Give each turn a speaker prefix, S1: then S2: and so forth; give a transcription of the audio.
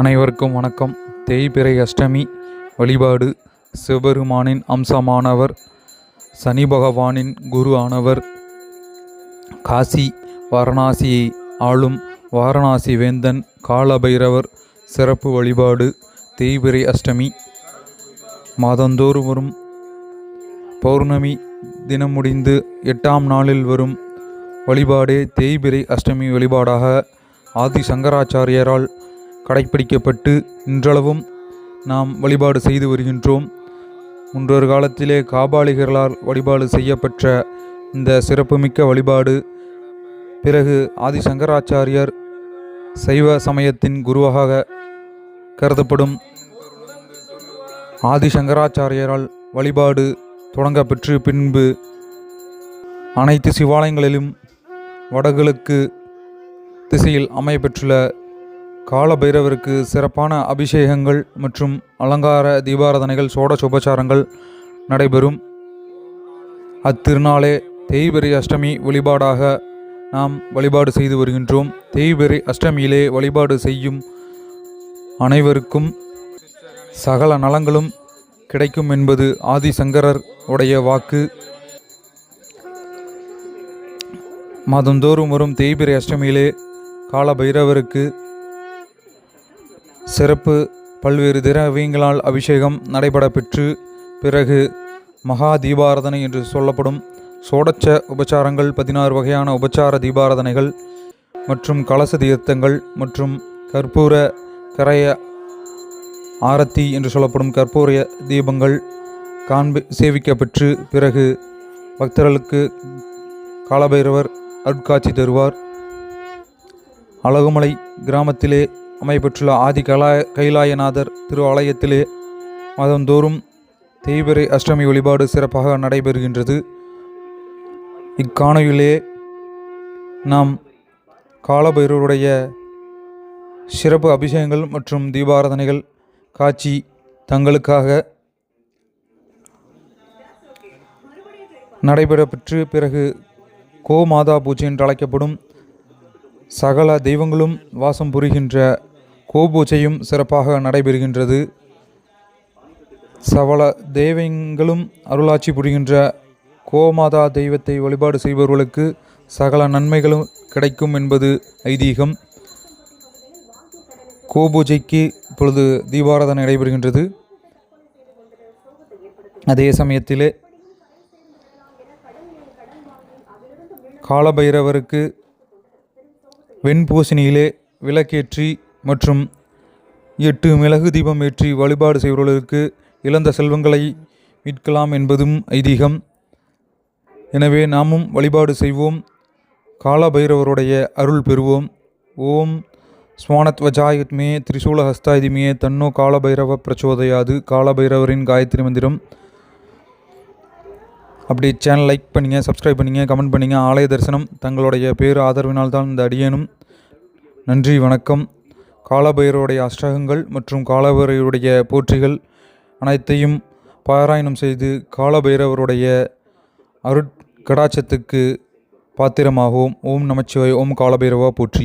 S1: அனைவருக்கும் வணக்கம். தேய்பிறை அஷ்டமி வழிபாடு சிவபெருமானின் அம்சமானவர் சனி பகவானின் குரு ஆனவர் காசி வாரணாசியை ஆளும் வாரணாசி வேந்தன் காலபைரவர் சிறப்பு வழிபாடு தேய்பிறை அஷ்டமி. மாதந்தோறும் வரும் பௌர்ணமி தினம் முடிந்து எட்டாம் நாளில் வரும் வழிபாடே தேய்பிறை அஷ்டமி வழிபாடாக ஆதி சங்கராச்சாரியரால் கடைப்பிடிக்கப்பட்டு இன்றளவும் நாம் வழிபாடு செய்து வருகின்றோம். முன்றொரு காலத்திலே காபாலிகர்களால் வழிபாடு செய்யப்பெற்ற இந்த சிறப்புமிக்க வழிபாடு பிறகு ஆதிசங்கராச்சாரியர் சைவ சமயத்தின் குருவாக கருதப்படும் ஆதிசங்கராச்சாரியரால் வழிபாடு தொடங்கப்பெற்று பின்பு அனைத்து சிவாலயங்களிலும் வடகிழக்கு திசையில் அமையப்பெற்றுள்ள காலபைரவருக்கு சிறப்பான அபிஷேகங்கள் மற்றும் அலங்கார தீபாராதனைகள் சோடச உபச்சாரங்கள் நடைபெறும். அத்திருநாளே தேய்பெரி அஷ்டமி வழிபாடாக நாம் வழிபாடு செய்து வருகின்றோம். தேய்பெரி அஷ்டமியிலே வழிபாடு செய்யும் அனைவருக்கும் சகல நலங்களும் கிடைக்கும் என்பது ஆதிசங்கரர் உடைய வாக்கு. மாதந்தோறும் வரும் தேய்பிரை அஷ்டமியிலே கால பைரவருக்கு சிறப்பு பல்வேறு திரவியங்களால் அபிஷேகம் நடைபெற பெற்று பிறகு மகா தீபாராதனை என்று சொல்லப்படும் சோடச்ச உபச்சாரங்கள் பதினாறு வகையான உபச்சார தீபாராதனைகள் மற்றும் கலச தீர்த்தங்கள் மற்றும் கற்பூர கரைய ஆரத்தி என்று சொல்லப்படும் கற்பூர தீபங்கள் காண்பி சேவிக்கப்பெற்று பிறகு பக்தர்களுக்கு காலபைரவர் அருட்காட்சி தருவார். அழகுமலை கிராமத்திலே அமைப்பெற்றுள்ள ஆதி கலா கைலாயநாதர் திரு ஆலயத்திலே மாதந்தோறும் தேய்பிறை அஷ்டமி வழிபாடு சிறப்பாக நடைபெறுகின்றது. இக்காணொலியிலே நாம் காலபைரவருடைய சிறப்பு அபிஷேகங்கள் மற்றும் தீபாராதனைகள் காட்சி தங்களுக்காக நடைபெறப்பெற்று பிறகு கோமாதா பூஜை என்று அழைக்கப்படும் சகல தெய்வங்களும் வாசம் புரிகின்ற கோபூஜையும் சிறப்பாக நடைபெறுகின்றது. சவல தெய்வங்களும் அருளாட்சி புரிகின்ற கோமாதா தெய்வத்தை வழிபாடு செய்பவர்களுக்கு சகல நன்மைகளும் கிடைக்கும் என்பது ஐதீகம். கோபூஜைக்கு இப்பொழுது தீபாராதனை நடைபெறுகின்றது. அதே சமயத்திலே காலபைரவருக்கு வெண்பூசணியிலே விளக்கேற்றி மற்றும் எட்டு மிளகு தீபம் ஏற்றி வழிபாடு செய்பவர்களுக்கு இழந்த செல்வங்களை மீட்கலாம் என்பதும் ஐதீகம். எனவே நாமும் வழிபாடு செய்வோம். காலபைரவருடைய அருள் பெறுவோம். ஓம் ஸ்வானத்வஜாயத்மே திரிசூலஹஸ்தாயுதிமே தன்னோ காலபைரவ பிரச்சோதயாது. காலபைரவரின் காயத்ரி மந்திரம். அப்படி சேனல் லைக் பண்ணுங்கள் சப்ஸ்கிரைப் பண்ணுங்கள் கமெண்ட் பண்ணுங்கள் ஆலய தரிசனம் தங்களுடைய பேர் ஆதரவினால் தான் இந்த அடியேனும். நன்றி வணக்கம். காலபைரவருடைய அஷ்டகங்கள் மற்றும் காலபைரவருடைய போற்றிகள் அனைத்தையும் பாராயணம் செய்து காலபைரவருடைய அருட்கடாட்சத்துக்கு பாத்திரமாகவும் ஓம் நமச்சிவாய் ஓம் காலபைரவா போற்றி.